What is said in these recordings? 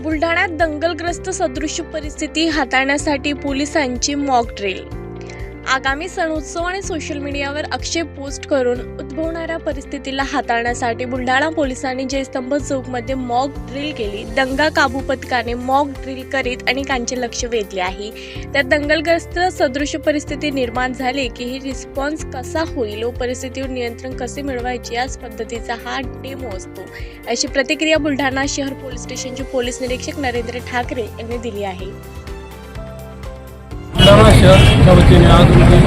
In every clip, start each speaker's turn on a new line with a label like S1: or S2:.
S1: बुलढाण्यात दंगलग्रस्त सदृश परिस्थिती हाताळण्यासाठी पोलिसांची मॉक ड्रिल आगामी सण उत्सव आणि सोशल मीडियावर आक्षेप पोस्ट करून उद्भवणाऱ्या परिस्थितीला हाताळण्यासाठी बुलढाणा पोलिसांनी जयस्तंभ चौकमध्ये मॉक ड्रिल केली दंगा काबू पथकाने मॉक ड्रिल करीत अनेकांचे लक्ष वेधले आहे. त्यात दंगलग्रस्त सदृश परिस्थिती निर्माण झाली की ही रिस्पॉन्स कसा होईल व परिस्थितीवर नियंत्रण कसे मिळवायचे याच पद्धतीचा हा डेमो असतो. अशी प्रतिक्रिया बुलढाणा शहर पोलीस स्टेशनचे पोलीस निरीक्षक नरेंद्र ठाकरे यांनी दिली आहे.
S2: बुलढाणा वतीने आज रोजी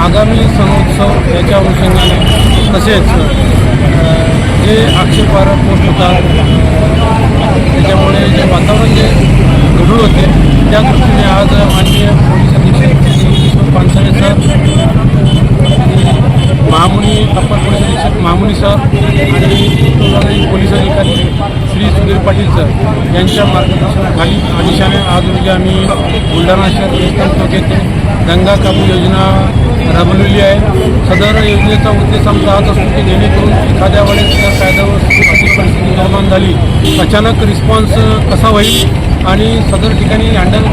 S2: आगामी सणोत्सव याच्या अनुषंगाने तसेच जे आक्षेपार्ह पोस्ट होतात त्याच्यामुळे जे वातावरण जे घडूळ होते त्या दृष्टीने आज माननीय पोलीस अधीक्षक Pansare sir Mahamuni upper police अधीक्षक महामुनी सर आणि पोलीस अधिकारी श्री सुधीर पाटील सर यांच्या मार्गदर्शनाखाली आदिशाने आज रोजी आम्ही बुलढाणा शहर येथे गंगा काबू योजना राबवलेली आहे. सदर योजनेचा उद्देश आमचा हाच असतो की जेणेकरून एखाद्या वेळेस जर कायद्यावर परिस्थिती निर्माण झाली. अचानक रिस्पॉन्स कसा होईल आणि सदर ठिकाणी हँडल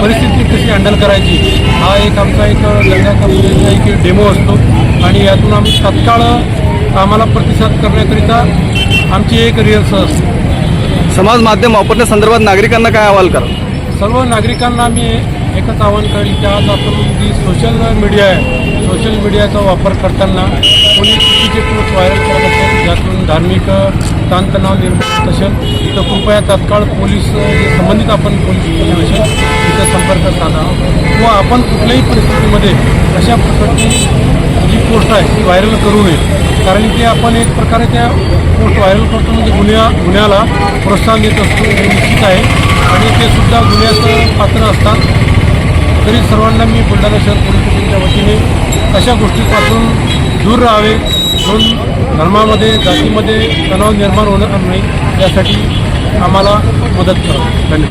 S2: परिस्थिती कशी हँडल करायची हा एक आमचा एक गंगा काबू योजना एक डेमो असतो. आणि यातून आम्ही तत्काळ आम्हाला प्रतिसाद करण्याकरिता आमची एक रिहर्सल असते.
S3: समाज माध्यम वापरण्यासंदर्भात नागरिकांना काय अहवाल करा?
S2: सर्व नागरिकांना मी एकच आवाहन करेल की आज आपण जी सोशल मीडिया आहे सोशल मीडियाचा वापर करताना कोणी चुकीचे पोस्ट व्हायरल करत असेल ज्यातून धार्मिक ताणतणाव निर्माण होत असेल तर कृपया तात्काळ पोलीस जे संबंधित आपण पोलीस असेल तिथे संपर्क साधा. व आपण कुठल्याही परिस्थितीमध्ये अशा प्रकारची जी पोस्ट आहे ती व्हायरल करू नये. कारण की आपण एक प्रकारे त्या पोस्ट व्हायरल करतो म्हणजे गुन्ह्या गुन्ह्याला प्रोत्साहन देत असतो हे निश्चित आहे. आणि ते सुद्धा गुन्ह्याचं पात्र असतात. तरी सर्वांना मी बुलढाणा शहर पोलीस स्टेशनच्या वतीने अशा गोष्टीपासून दूर राहावे म्हणून धर्मामध्ये जातीमध्ये तणाव निर्माण होणार नाही यासाठी आम्हाला मदत करा धन्यवाद.